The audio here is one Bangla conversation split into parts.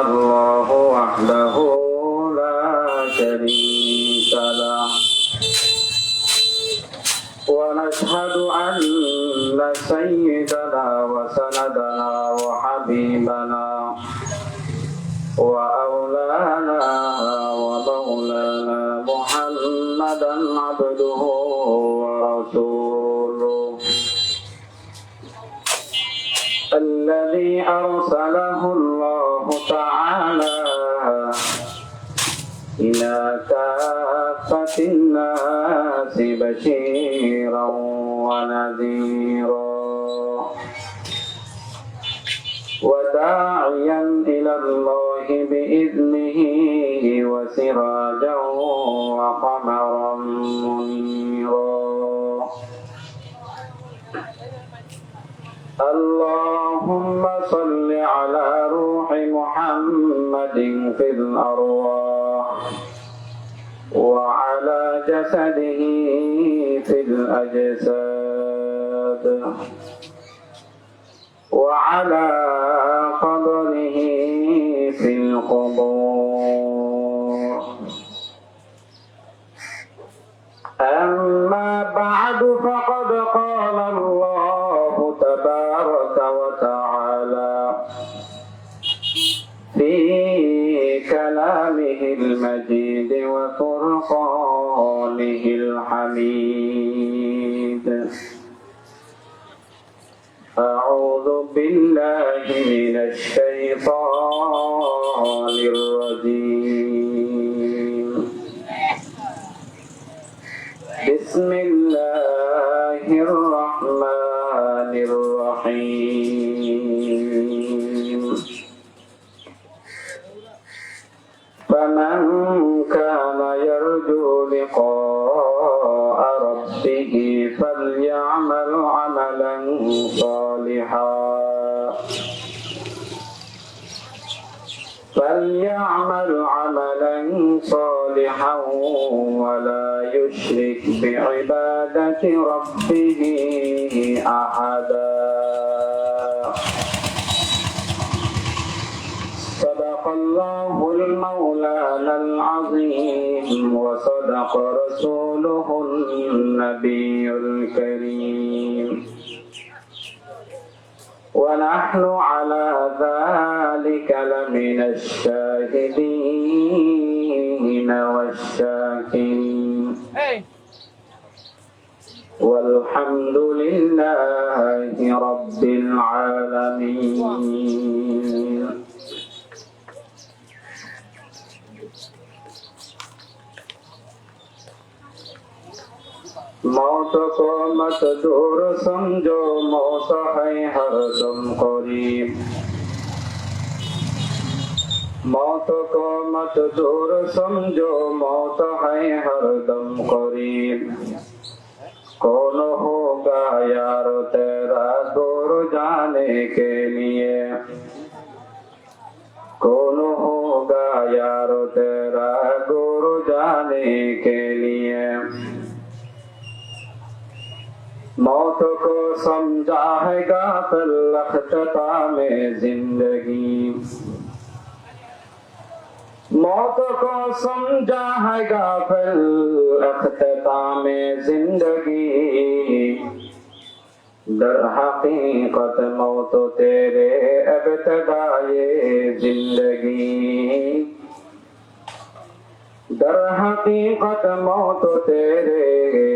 الله وحده لا شريك له. ونشهد أن سيدنا وسندنا وحبيبنا كافة الناس بشيرا ونذيرا. وداعيا إلى الله بإذنه وسراجا وقمرا منيرا. اللهم صل على روح محمد في الأرواح. وعلى جسده في الأجساد. وعلى قبره في القبور. أما بعد فقد قال الله تبارك وتعالى في كلامه المجيد. وفرقانه الحميد. أعوذ بالله من الشيطان الرجيم. بسم الله صالحا ولا يشرك بعبادة ربه أحدا. صدق الله المولانا العظيم وصدق رسوله النبي الكريم. ونحن على ذلك لمن الشاهدين. والشاكرين والحمد لله رب العالمين मौत को मत दूर समझो मौत है हरदम करीब موت کو مت دور سمجھو، موت ہے ہر دم قریب۔ کون ہوگا یار تیرا دور جانے کے لیے؟ کون ہوگا یار تیرا دور جانے کے لیے؟ موت کو سمجھا ہے گا پھر لکھتا میں زندگی۔ موت کو سمجھا ہے غافل، اختتام زندگی۔ در حقیقت موت تیرے ابتدائے زندگی۔ در حقیقت موت تیرے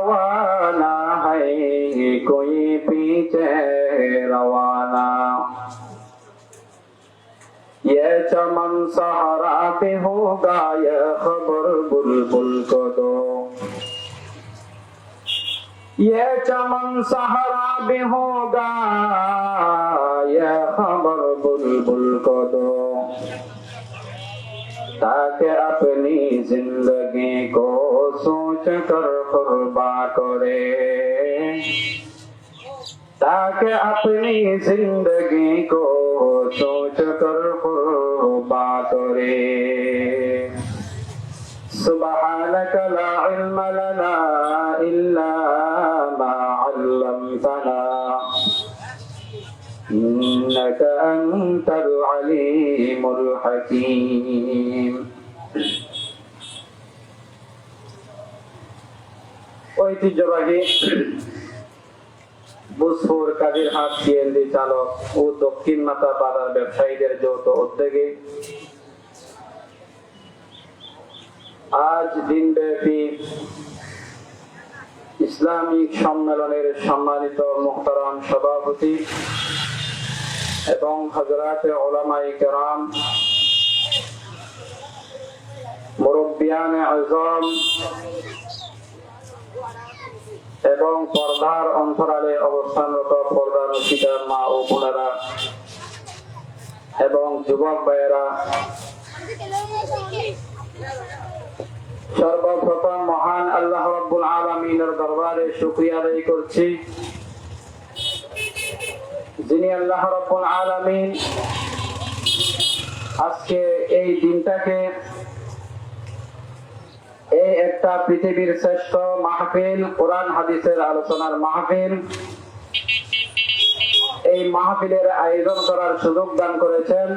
ये चमन सहारा पे होगा यह खबर बुलबुल को दो ये चमन सहारा भी होगा बुलबुल को दो ताकि अपनी जिंदगी को सोच कर कुर्बा करे ताकि अपनी जिंदगी को सोच कर कुर्बा करे سبحانك لا علم لنا إلا ما علمتنا إنك أنت العليم الحكيم ঐতিহ্যবাহী বুসফুর কাজীর হাট সিএনজি চালক ও দক্ষিণ মাতা বাজার ব্যবসায়ীদের যৌথ উদ্যোগে আজ দিনব্যাপী ইসলামিক সম্মেলনের সম্মানিত মুহতারাম সভাপতি এবং হজরাতে ওলামাই কেরাম মুরব্বিয়ান আজম এবং পর্দার অন্তরালে অবস্থানরত পর্দার শিকার মা ও বোনেরা এবং যুবক ভাইয়েরা সর্বপ্রথম মহান আল্লাহ রব্বুল আলমিনের দরবারে শুক্রিয়া আদায় করছি। যিনি আল্লাহ রব্বুল আলমিন আজকে এই দিনটাকে এই একটা পৃথিবীর শ্রেষ্ঠ মাহফিল, কোরআন, হাদিসের আলোচনার মাহফিল, এই মাহফিলের আয়োজন করার সুযোগ দান করেছেন।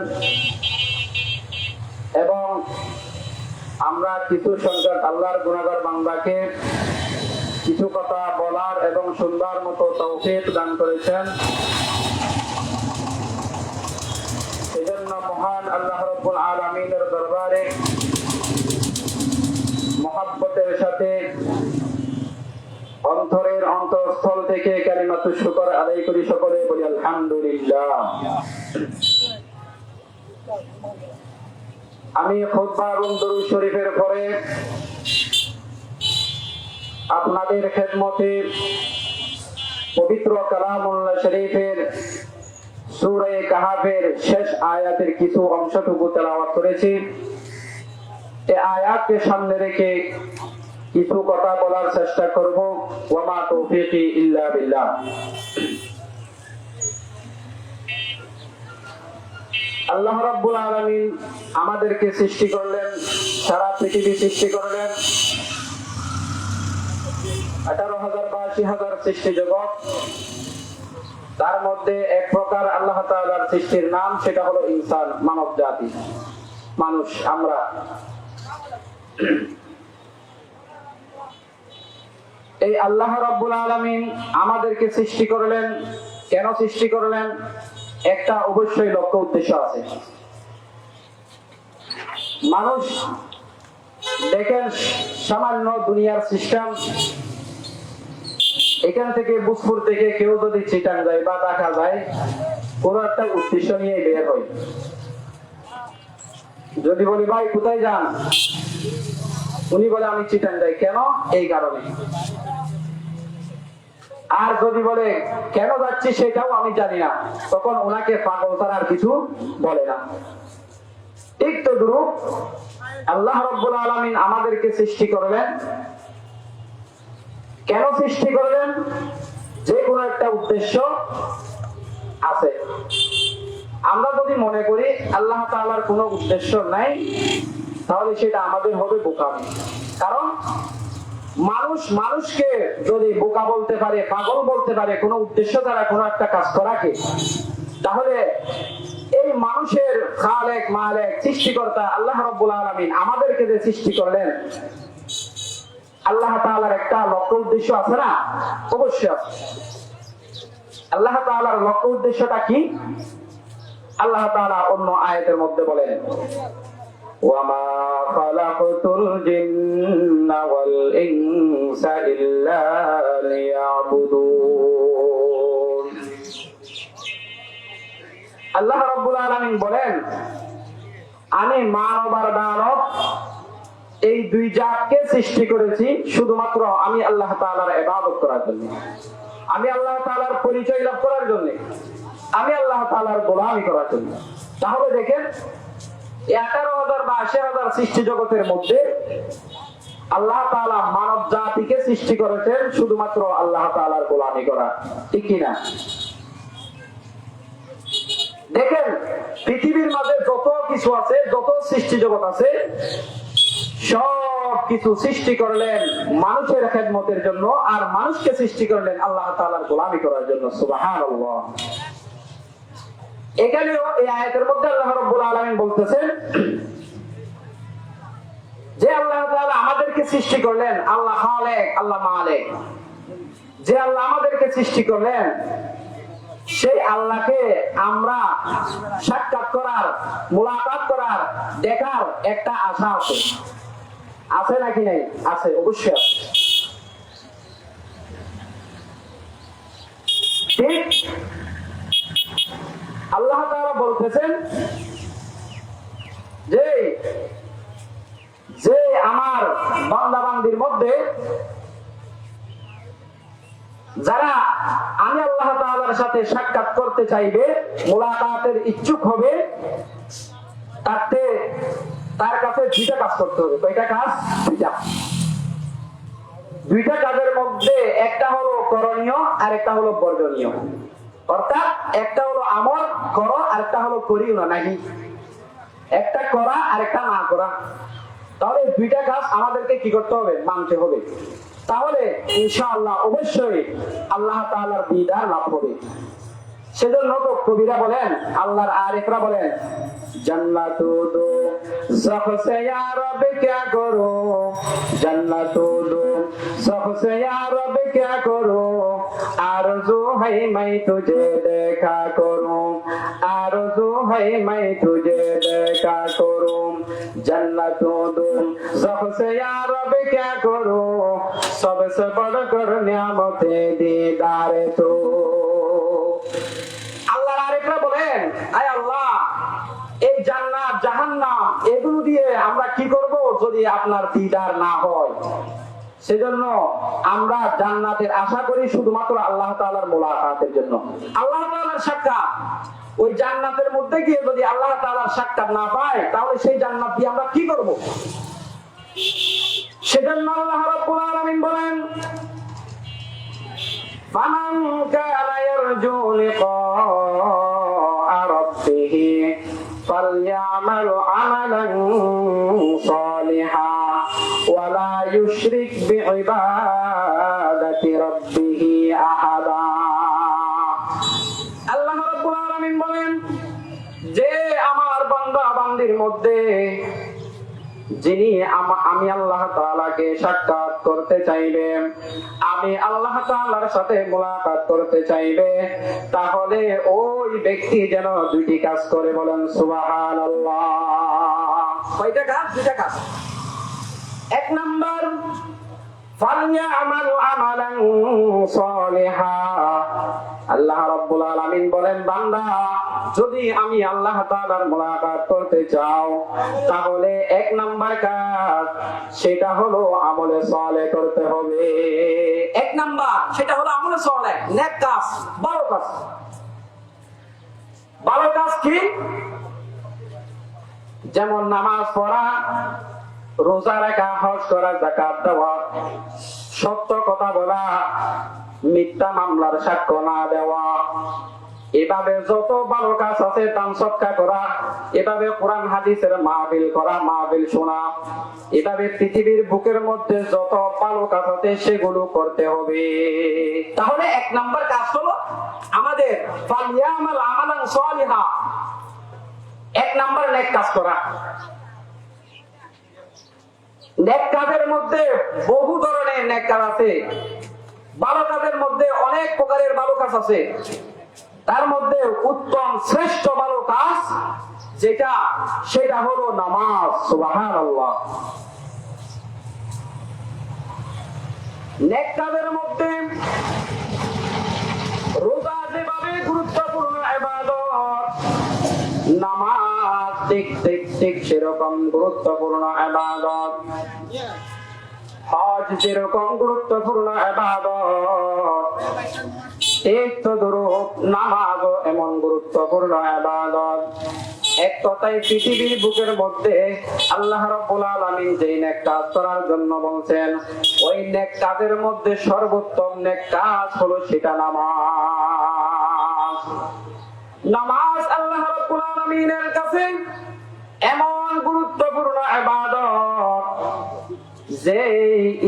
এবং আমরা কিছু সংখ্যক আল্লাহর গুণাগার বাংলাকে কিছু কথা বলার এবং সুন্দর মতো তৌফিক দান করেছেন। সেজন্য মহান আল্লাহ রব্বুল আলমিনের দরবারে মহাব্বতের সাথে অন্তরের অন্তঃস্থল থেকে কালিমাতু শুকর আদায় করি সকলে বলি আলহামদুলিল্লাহ। আমি শরীফের পরে আপনাদের খেদমতে পবিত্র কালামুল্লাহ শরীফের সুরে কাহাফের শেষ আয়াতের কিছু অংশটুকু তেলাওয়াত করেছি। এই আয়াতকে সামনে রেখে কিছু কথা বলার চেষ্টা করব। ওয়ামা তৌফিকি ইল্লা বিল্লাহ। আল্লাহ রাব্বুল আমাদেরকে সৃষ্টি করলেন, সারা পৃথিবী সৃষ্টি করলেন। আঠারো হাজার বা আশি হাজার সৃষ্টি জগৎ। তার মধ্যে এক প্রকার আল্লাহ সৃষ্টির নাম, সেটা হলো ইনসান, মানব জাতি, মানুষ, আমরা। এই আল্লাহ রাব্বুল আলামিন আমাদেরকে সৃষ্টি করলেন। কেন সৃষ্টি করলেন? একটা অবশ্যই লক্ষ্য উদ্দেশ্য আছে। মানুষ দেখেন সামান্য দুনিয়ার সিস্টেম এখান থেকে বুসপুর থেকে কেউ যদি চিটান যায় বা দেখা যায়, কোন একটা উদ্দেশ্য নিয়ে বের হয়। যদি বলি, ভাই, কোথায় যান? উনি বলে, আমি চিটান যাই কেন? এই কারণে। আর যদি বলে, কেন যাচ্ছি সেটাও আমি জানি না, তখন ওনাকে পাগল তারা আর কিছু বলে না। ঠিক তো দুরু আল্লাহ রব্বুল আলমিন আমাদেরকে সৃষ্টি করলেন কেন সৃষ্টি করলেন যে কোনো একটা উদ্দেশ্য আছে। আমরা যদি মনে করি আল্লাহ তাআলার কোনো উদ্দেশ্য নাই, তাহলে সেটা আমাদের হবে বোকামি। কারণ মানুষ মানুষকে যদি বোকা বলতে পারে, পাগল বলতে পারে, কোনো উদ্দেশ্য দ্বারা কোনো একটা কাজ করাকে তাহলে এই মানুষের খালেক, মালেক, সৃষ্টিকর্তা আল্লাহ রব্বুল আলমিন আমাদেরকে যে সৃষ্টি করলেন, আল্লাহ তাআলার একটা লক্ষ্য উদ্দেশ্য আছে না? অবশ্যই আছে। আল্লাহ তাআলার লক্ষ্য উদ্দেশ্যটা কি? আল্লাহ তাআলা অন্য আয়াতের মধ্যে বলেন وما خلقت الجن والإنس إلا ليعبدون আল্লাহ রাব্বুল আলামিন বলেন আমি মানব আর দানব এই দুই জাতকে সৃষ্টি করেছি শুধুমাত্র আমি আল্লাহ তাআলার ইবাদত করার জন্য আমি আল্লাহ তাআলার পরিচয় লাভ করার জন্য আমি আল্লাহ তাআলার গোলামি করার জন্য তাহলে দেখেন এগারো হাজার বা আশি হাজার সৃষ্টি জগতের মধ্যে আল্লাহ মানব জাতিকে সৃষ্টি করেছেন শুধুমাত্র আল্লাহ তাআলার গোলামি করা, ঠিক কিনা? দেখেন, পৃথিবীর মাঝে যত কিছু আছে, যত সৃষ্টি জগৎ আছে, সব কিছু সৃষ্টি করলেন মানুষের খেদমতের জন্য, আর মানুষকে সৃষ্টি করলেন আল্লাহ তাআলার গোলামি করার জন্য, সুবহানাল্লাহ। এখানেও এই আয়াতের মধ্যে আল্লাহ রাব্বুল আলামিন বলতেছেন, যে আল্লাহ আমাদেরকে সৃষ্টি করলেন, আল্লাহ আল্লাহ মালিক। যে আল্লাহ আমাদেরকে সৃষ্টি করলেন, সেই আল্লাহকে আমরা সাক্ষাৎ করার, মোলাকাত করার, দেখার একটা আশা আছে। আছে নাকি নাই? আছে, অবশ্যই আছে। ঠিক আল্লাহ তাআলা বলতেছেন যে যে আমার বান্দা বান্দির মধ্যে যারা আমি আল্লাহ তাআলার সাথে সাক্ষাৎ করতে চাইবে, মোলাকাতের ইচ্ছুক হবে, তাতে তার কাছে দুইটা কাজ করতে হবে। কয়টা কাজ? দুইটা। দুইটা কাজের মধ্যে একটা হলো করণীয় আর একটা হলো বর্জনীয়। অর্থাৎ একটা হলো আমল করো, আরেকটা হলো করিও না নাকি একটা করা আর একটা না করা। তাহলে দুইটা কাজ আমাদেরকে কি করতে হবে? মানতে হবে। তাহলে ইনশাআল্লাহ অবশ্যই আল্লাহ তাআলার দিদার লাভ হবে। সেজন্য তো কবিরা বলেন, আল্লাহর আরেকরা বলেন, জান্নাত দো সব সে ইয়া রব ক্যা করো? জান্নাত দো সব সে ইয়া রব ক্যা করো? আরজু है मैं तुझे देखा करूं आरज़ू है मैं तुझे देखा करूं जन्नतों दो सबसे यार अब क्या करो सबसे बढ़कर नियामते दीदार तो আল্লাহর আরেকরা বলেন আয় আল্লাহ এই জান্নাত জাহান্নাম এগুলো দিয়ে আমরা কি করব যদি আপনার দিদার না হয় সেজন্য আমরা জান্নাতের আশা করি শুধুমাত্র আল্লাহ তাআলার মোলাকাতের জন্য আল্লাহ তাআলার সাক্ষাৎ ওই জান্নাতের মধ্যে গিয়ে যদি আল্লাহ তাআলার সাক্ষাৎ না পাই তাহলে সেই জান্নাত দিয়ে আমরা কি করব সেজন্য আল্লাহ রাব্বুল আলামিন বলেন فمن كان يرجو لقاء ربه فليعمل عملا صالحا ولا يشرك بعبادة ربه أحدا আল্লাহ রাব্বুল আলামিন বলেন যে আমার বান্দা বান্দির মধ্যে যিনি আমা- আমি আল্লাহ তাআলাকে সাক্ষাৎ করতে চাইবে আমি আল্লাহ তাআলার সাথে মোলাকাত করতে চাইবে তাহলে ওই ব্যক্তি যেন দুইটি কাজ করে বলেন সুবহানাল্লাহ কয়টা কাজ দুইটা কাজ এক নাম্বার ফালইয়ামাল আমালান সালিহা। আল্লাহ রাব্বুল আলামিন বলেন বান্দা যদি আমি আল্লাহ তাআলার মোলাকাত করতে চাও তাহলে এক নাম্বার কাজ সেটা হলো আমলে করতে হবে। এক নাম্বার সেটা হলো আমলে সালেহ নেক কাজ ভালো কাজ। ভালো কাজ কি? যেমন নামাজ পড়া রোজা রাখা, হজ করা জাকাত দেওয়া, সত্য কথা বলা, মিথ্যা মামলার সাক্ষ্য না দেওয়া, এভাবে যত ভালো কাজ আছে দান সৎকা করা, এভাবে কোরআন, হাদিসের মাহবিল করা মাহবিল শোনা, এভাবে পৃথিবীর বুকের মধ্যে যত ভালো কাজ আছে সেগুলো করতে হবে। তাহলে এক নাম্বার কাজ হলো আমাদের ফালিয়ামাল আমালান সালিহা। এক নাম্বার নেক কাজ করা। নেক কাজের মধ্যে বহু ধরনের নেক কাজ আছে। ভালো কাজের মধ্যে অনেক প্রকারের ভালো কাজ আছে। তার মধ্যে উত্তম শ্রেষ্ঠ ভালো কাজ যেটা, সেটা হলো নামাজ মধ্যে রোজা যেভাবে গুরুত্বপূর্ণ নামাজ ঠিক ঠিক সেরকম গুরুত্বপূর্ণ ইবাদত হজ যেরকম গুরুত্বপূর্ণ ইবাদত এক তো দুরূপ নামাজ এমন গুরুত্বপূর্ণ আবাদত। এক কথায় পৃথিবীর বুকের মধ্যে আল্লাহ রাব্বুল আলামিন যেই নেক কাজ করার জন্য বলছেন, ওই নেক কাজের মধ্যে সর্বোত্তম নেক কাজ হলো সেটা নামাজ। নামাজ আল্লাহ রাব্বুল আলামিনের কাছে এমন গুরুত্বপূর্ণ ইবাদত যে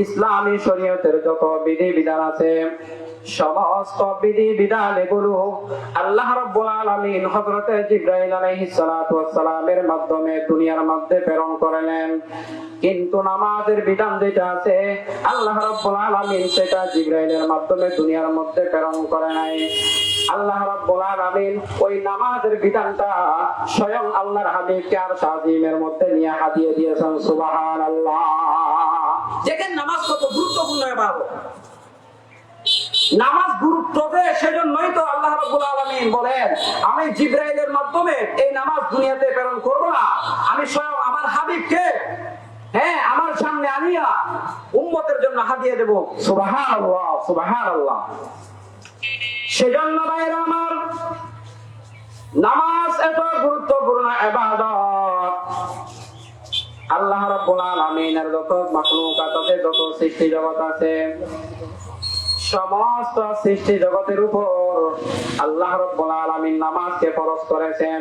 ইসলামী শরীয়তের যত বিধি বিধান আছে, সমস্ত বিধি বিধান এগুলো আল্লাহ রাব্বুল আলামিন হযরতে জিবরাইল আলাইহিস সালাতু ওয়াস সালামের মাধ্যমে দুনিয়ার মধ্যে প্রেরণ করলেন। কিন্তু নামাজের বিধান যেটা আছে, আল্লাহ রাব্বুল আলামিন সেটা জিবরাইলের মাধ্যমে দুনিয়ার মধ্যে প্রেরণ করে নাই। আল্লাহ রাব্বুল আলামিন ওই নামাজের বিধানটা স্বয়ং আল্লাহর হাবিবকে আর সাজিমের মধ্যে নিয়ে হাদিয়ে দিয়েছেন, সুবহানাল্লাহ। দেখেন নামাজ কত গুরুত্বপূর্ণ এবার নামাজ গুরুত্ব সেজন্যই তো আল্লাহ রাব্বুল আলামিন বলেন, আমি জিব্রাইলের মাধ্যমে এই নামাজ দুনিয়াতে প্রেরণ করব না। আমি স্বয়ং আমার হাবিবকে হ্যাঁ আমার সামনে আনিয়া উম্মতের জন্য হাদিয়ে দেব। সুবহানাল্লাহ সুবহানাল্লাহ। সেজন্য ভাইরা আমার নামাজ এত গুরুত্বপূর্ণ এবার আল্লাহ রাব্বুল যত মাখলুকাত যত সৃষ্টি জগৎ আছে, সমস্ত সৃষ্টি জগতের উপর আল্লাহ রব্বুল আলামিন নামাজকে ফরজ করেছেন।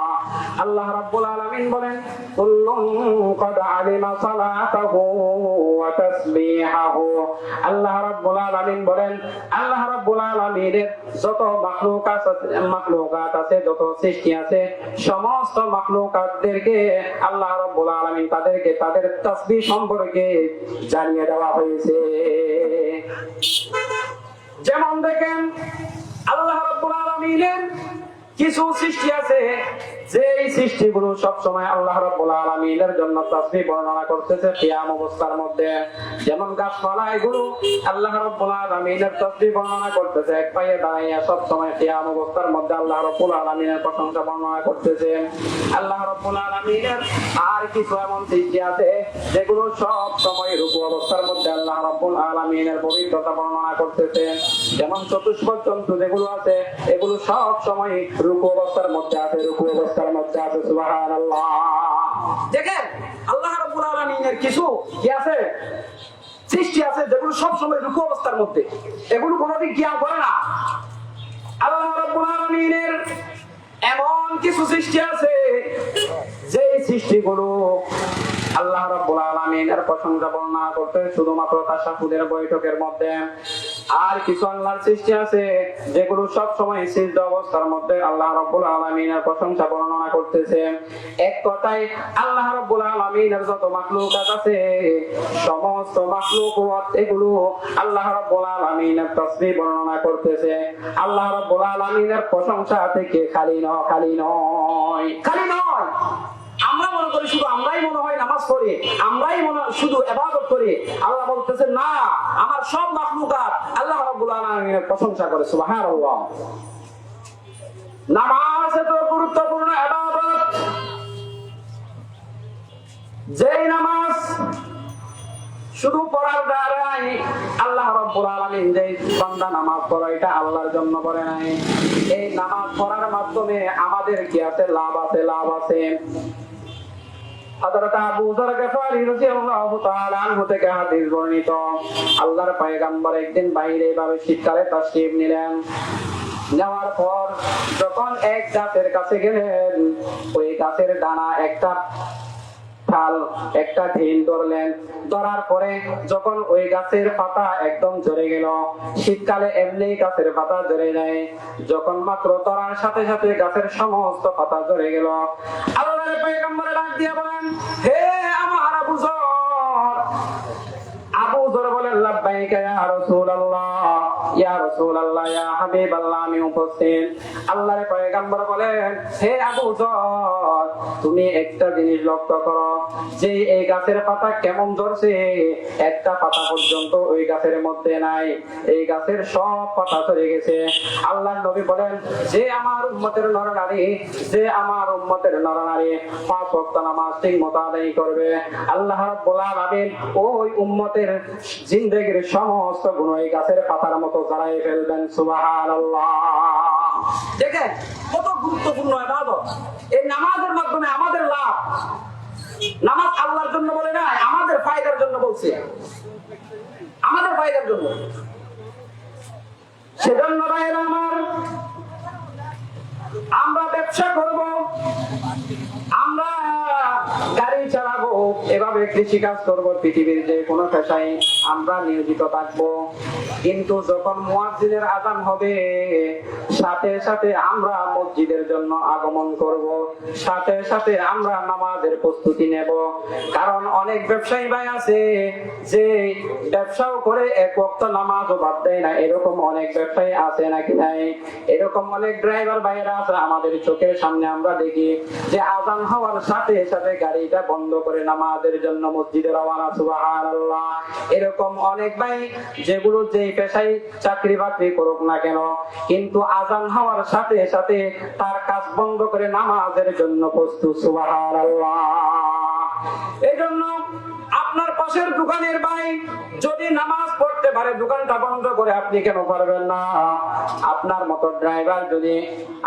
আল্লাহ রাব্বুল আলামিন বলেন কুল্লুন ক্বাদ আলিমা সালাতাহু ওয়া তাসবিহাহু। আল্লাহ রাব্বুল আলামিন বলেন, আল্লাহ রাব্বুল আলামিনের যত মাখলুকাত আছে মাখলুকাত আছে, যত সৃষ্টি আছে, সমস্ত মাখলুকাতদেরকে আল্লাহ রাব্বুল আলামিন তাদেরকে, তাদের তাসবিহ সম্পর্কে জানিয়ে দেওয়া হয়েছে। যেমন দেখেন, আল্লাহ রাব্বুল আলামিনের কিছু সৃষ্টি আছে যে এই সৃষ্টিগুলো সব সময় আল্লাহ রাব্বুল আলামিনের জন্য তাসবিহ বর্ণনা করতেছে, কিয়াম অবস্থার মধ্যে যেমন গাছপালা এগুলো আল্লাহ রাব্বুল আলামিনের তাসবিহ বর্ণনা করতেছে, এক পায়ে দাঁড়াইয়া সব সময় কিয়াম অবস্থার মধ্যে আল্লাহ রাব্বুল আলামিনের প্রশংসা বর্ণনা করতেছে। আল্লাহ রাব্বুল আলামিনের আর কিছু এমন সৃষ্টি আছে, যেগুলো সব সময় রূপ অবস্থার মধ্যে আল্লাহ রাব্বুল আলামিনের পবিত্রতা বর্ণনা করতেছে। যেমন চতুষ্পদ জন্তু যেগুলো আছে, এগুলো সব সময় রূপ অবস্থার মধ্যে আছে রূপ সুবহানাল্লাহ। দেখেন, আল্লাহ কিছু আছে? সৃষ্টি আছে যেগুলো সব সময় রুকু অবস্থার মধ্যে। এগুলো কোনোদিন করে না? আল্লাহ এমন কিছু সৃষ্টি আছে যে সৃষ্টিগুলো আল্লাহ প্রশংসা বর্ণনা করতে শুধুমাত্র বৈঠকের মধ্যে। আর কিছু আল্লাহর সৃষ্টি আছে, যেগুলো সব সময় সিজদ অবস্থার মধ্যে আল্লাহ রাব্বুল আলামিনের প্রশংসা বর্ণনা করতেছে। এক কথায়, আল্লাহ রাব্বুল আলামিনের যত মাখলুকাত আছে, সমস্ত মাখলুকাত এগুলো আল্লাহ রাব্বুল আলামিনের তাসবিহ বর্ণনা করতেছে। আল্লাহ রাব্বুল আলামিনের প্রশংসা থেকে খালি ন খালি নয় খালি নয়। আমরা মনে করি শুধু আমরাই মনে হয় নামাজ পড়ি, আমরাই মনে শুধু এবাদত করি। আল্লাহ বলতেছে, না, আমার সব মাখলুকাত আল্লাহ রাব্বুল প্রশংসা করে, সুবহানাল্লাহ। নামাজ এত গুরুত্বপূর্ণ ইবাদত। যেই নামাজ শুধু পড়ার দ্বারাই আল্লাহ রাব্বুল আলামিন যে বান্দা নামাজ পড়ে, এটা আল্লাহর জন্য পড়ে নাই। এই নামাজ পড়ার মাধ্যমে আমাদের কি আছে? লাভ আছে লাভ আছে। হযরত আবু একদিন বাইরে এভাবে শীতকালে তাশরীফ নিলেন। নেওয়ার পর যখন এক গাছের কাছে গেলেন, ওই গাছের ডানা একটা ঠাল একটা ঢিল ধরলেন। ধরার পরে যখন ওই গাছের পাতা একদম ঝরে গেল, শীতকালে এমনি গাছের পাতা ঝরে যায়। যখন মাত্র ধরার সাথে সাথে গাছের সমস্ত পাতা ঝরে গেল। আল্লাহর পয়গম্বরে ডাক দিয়ে বলেন, হে আমি তুমি একটা জিনিস লক্ষ্য করো, যে এই গাছের পাতা কেমন ধরছে? একটা পাতা পর্যন্ত ওই গাছের মধ্যে নাই। এই গাছের সব পাতা চলে গেছে। নবী বলেন, যে আমার উম্মতের যে আমার উম্মতের পাঁচ নামাজ ঠিক মতো আদায় করবে। আল্লাহ ওই উম্মতের জিন্দেগির সমস্ত গুণ ওই গাছের পাতার মতো জড়াই ফেলবেন, সুবহানাল্লাহ। দেখেন, কত গুরুত্বপূর্ণ ইবাদত। এই নামাজের মাধ্যমে আমাদের লাভ। নামাজ আল্লাহর জন্য বলে নাই, আমাদের ফায়দার জন্য বলছে। আমাদের ফায়দার জন্য। সেজন্য ভাইয়েরা আমার, আমরা ব্যবসা করব আমরা গাড়ি চালাবো এভাবে কৃষি কাজ করব, পৃথিবীর যে কোনো পেশায় আমরা নিয়োজিত থাকব। কিন্তু যখন মুয়াজ্জিনের আজান হবে, সাথে সাথে আমরা মসজিদের জন্য আগমন করব, সাথে সাথে আমরা নামাজের প্রস্তুতি নেব। কারণ অনেক ব্যবসায়ী ভাই আছে, যে ব্যবসাও করে এক ওয়াক্ত নামাজও বাদ দেয় না। এরকম অনেক ব্যবসায়ী আছে নাকি নাই? এরকম অনেক ড্রাইভার ভাইয়েরা আছে, আমাদের চোখের সামনে আমরা দেখি যে আজান হওয়ার সাথে সাথে গাড়িটা বন্ধ করে নামাজের জন্য মসজিদে রওনা সুবহানাল্লাহ। এরকম অনেক ভাই যেগুলো যে পেশায় চাকরি বাকরি করুক না কেন, কিন্তু আজান হওয়ার সাথে সাথে তার কাজ বন্ধ করে নামাজের জন্য প্রস্তুত, সুবহানাল্লাহ। এই জন্য আপনার পাশের দোকানের ভাই যদি নামাজ পড়তে পারে, দোকানটা বন্ধ করে আপনি কেন পারবেন না? আপনার মতো ড্রাইভার যদি,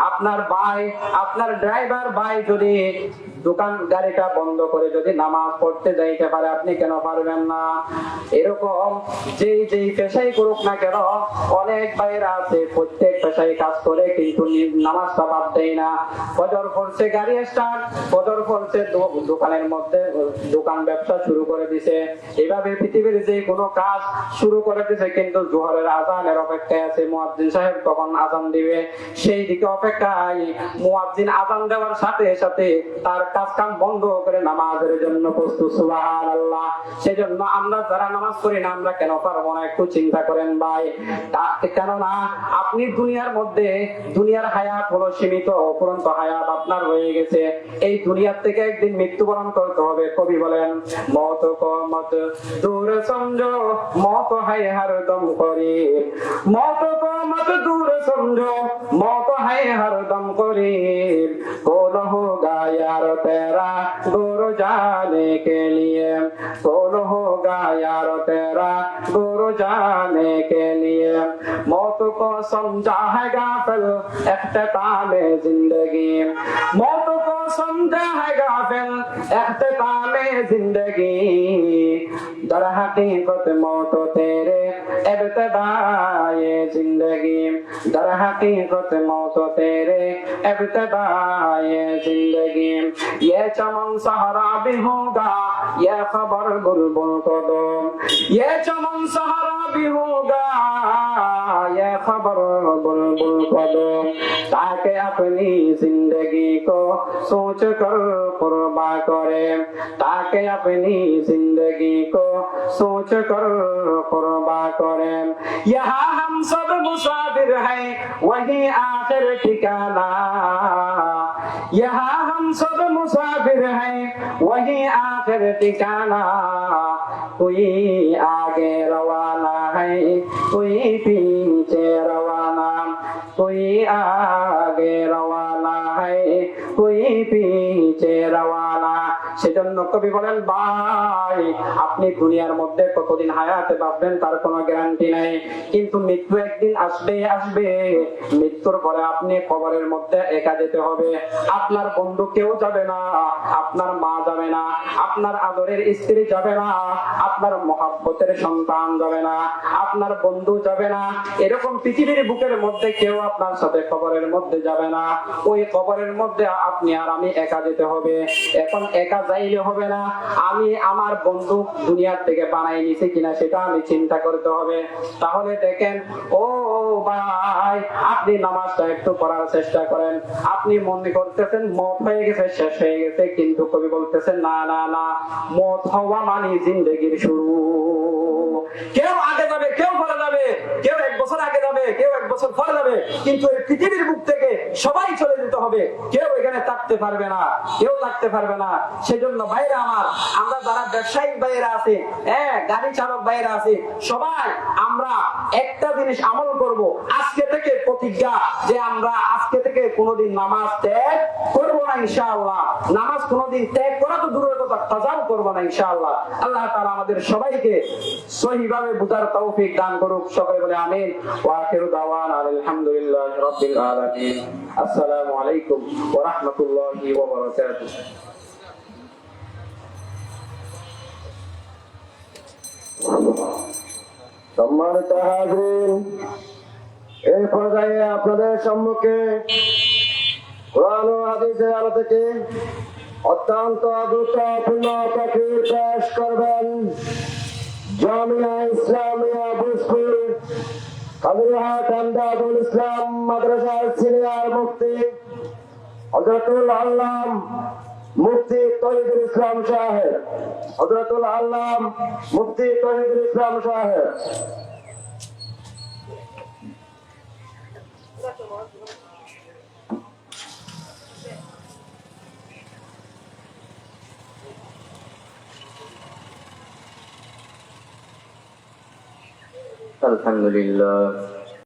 আপনার ভাই, আপনার ড্রাইভার ভাই যদি দোকান গাড়িটা বন্ধ করে যদি নামাজ পড়তে যাইতে পারে, আপনি কেন পারবেন না? এরকম যেই যেই পেশাই করুক না কেন, অনেক ভাইয়েরা আছে, প্রত্যেক পেশায় কাজ করে কিন্তু নামাজটা বাদ দেয় না। ফজর পড়ছে, গাড়ি স্টার্ট ফজর পড়ছে দোকানের মধ্যে দোকান ব্যবসা শুরু করে দিছে। এভাবে পৃথিবীর যে কোনো কাজ শুরু করে দিছে কিন্তু জোহরের আজানের অপেক্ষায় আছে মুয়াজ্জিন সাহেব। কখন আজান দিবে, সেই দিকে অপেক্ষায় মুয়াজ্জিন আজান দেওয়ার সাথে সাথে তার কাজ কাম বন্ধ করে নামাজের জন্য প্রস্তুত। সুবহানাল্লাহ। সেজন্য আমরা যারা নামাজ পড়ি না, আমরা কেন পারব না? একটু চিন্তা করেন ভাই। কেননা আপনি দুনিয়ার মধ্যে, দুনিয়ার হায়াত হলো সীমিত অপুরন্ত হায়াত আপনার হয়ে গেছে। এই দুনিয়ার থেকে একদিন মৃত্যুবরণ করতে হবে। কবি বলেন, মত কো মত দূর সমঝো موت ہے ہر دم قریب موت کو مت دور سمجھو موت ہے ہر دم قریب کون ہوگا یار تیرا دور جانے کے لیے کون ہوگا یار تیرا دور جانے کے لیے موت کو سمجھا ہے غافل اختتام زندگی موت کو समझा है गाफिल अख्ताम जिंदगी दर हकीकत मौत तेरे इब्तदाए जिंदगी दर हकीकत मौत तेरे इब्तदाए जिंदगी ये चमन सहारा भी होगा ये खबर बुलबुल को दो ये चमन सहारा भी होगा یا خبر بل بل پدو تاکہ اپنی زندگی کو سوچ کر قربا کرے تاکہ اپنی زندگی کو سوچ کر قربا کرے یہاں ہم سب مسافر ہیں وہی آخر ٹھکانا یہاں ہم سب مسافر ہیں وہی آخر ٹھکانا کوئی آگے روانہ ہے کوئی پیچھے पीछे रवाना कोई आगे रवाना है कोई पीछे रवाना সেজন্য কবি বলেন, ভাই, আপনি দুনিয়ার মধ্যে কতদিন হায়াতে পাবেন তার কোনো গ্যারান্টি নাই। কিন্তু মৃত্যু একদিন আসবে আসবে। মৃত্যুর পরে আপনি কবরের মধ্যে একা যেতে হবে। আপনার বন্ধু কেউ যাবে না, আপনার মা যাবে না, আপনার আদরের স্ত্রী যাবে না, আপনার মহাব্বতের সন্তান যাবে না, আপনার বন্ধু যাবে না। এরকম পৃথিবীর বুকের মধ্যে কেউ আপনার সাথে কবরের মধ্যে যাবে না। ওই কবরের মধ্যে আপনি আর আমি একা যেতে হবে। এখন একা যাইলে হবে না। আমি আমার বন্ধু দুনিয়ার থেকে বানাই নিছি কিনা সেটা আমি চিন্তা করতে হবে। তাহলে দেখেন, ও ভাই, আপনি নামাজটা একটু পড়ার চেষ্টা করেন। আপনি মনে করতেছেন, মত হয়ে গেছে, শেষ হয়ে গেছে, কিন্তু কবি বলতেছেন, না না না, মত হওয়া মানে জিন্দগির শুরু। কেউ আগে যাবে, কেউ পরে যাবে, কেউ এক বছর আগে যাবে, কেউ এক বছর পরে যাবে, কিন্তু এই পৃথিবীর বুক থেকে সবাই চলে যেতে হবে। কেউ এখানে থাকতে পারবে না, কেউ থাকতে পারবে না। সেজন্য বাইরে আমার, আমরা যারা ব্যবসায়িক বাইরে আছে হ্যাঁ গাড়ি চালক বাইরে আছে, সবাই আমরা একটা জিনিস আমল করব। আজকে থেকে প্রতিজ্ঞা যে আমরা আজকে থেকে কোনোদিন নামাজ ত্যাগ করব না ইনশাআল্লাহ। নামাজ কোনোদিন ত্যাগ করা তো দূরের কথা, তাজাও করব না ইনশাআল্লাহ। আল্লাহ তাআলা আমাদের সবাইকে সহিভাবে বুঝার তৌফিক দান করুক সবাই বলে আমিন। ওয়া আখিরু দাওয়ানা আলহামদুলিল্লাহি রাব্বিল আলামিন। আসসালামু আলাইকুম ওয়া রাহমাতুল্লাহি ওয়া বারাকাতুহু। সম্মানিত হাজরিন, এই পর্যায়ে আপনাদের সম্মুখে কোরআন ও হাদিসের আলো থেকে অত্যন্ত গুরুত্বপূর্ণ তকরির পেশ করবেন। জামিয়া ইসলামিয়া বুসপুর আমদাদুল ইসলাম মাদ্রাসার সিনিয়র মুফতি আল্লাম মুফতি তহিদুল ইসলাম সাহেব। হজরতুল আল্লাম মুফতি তহিদুল ইসলাম সাহেব। الحمد لله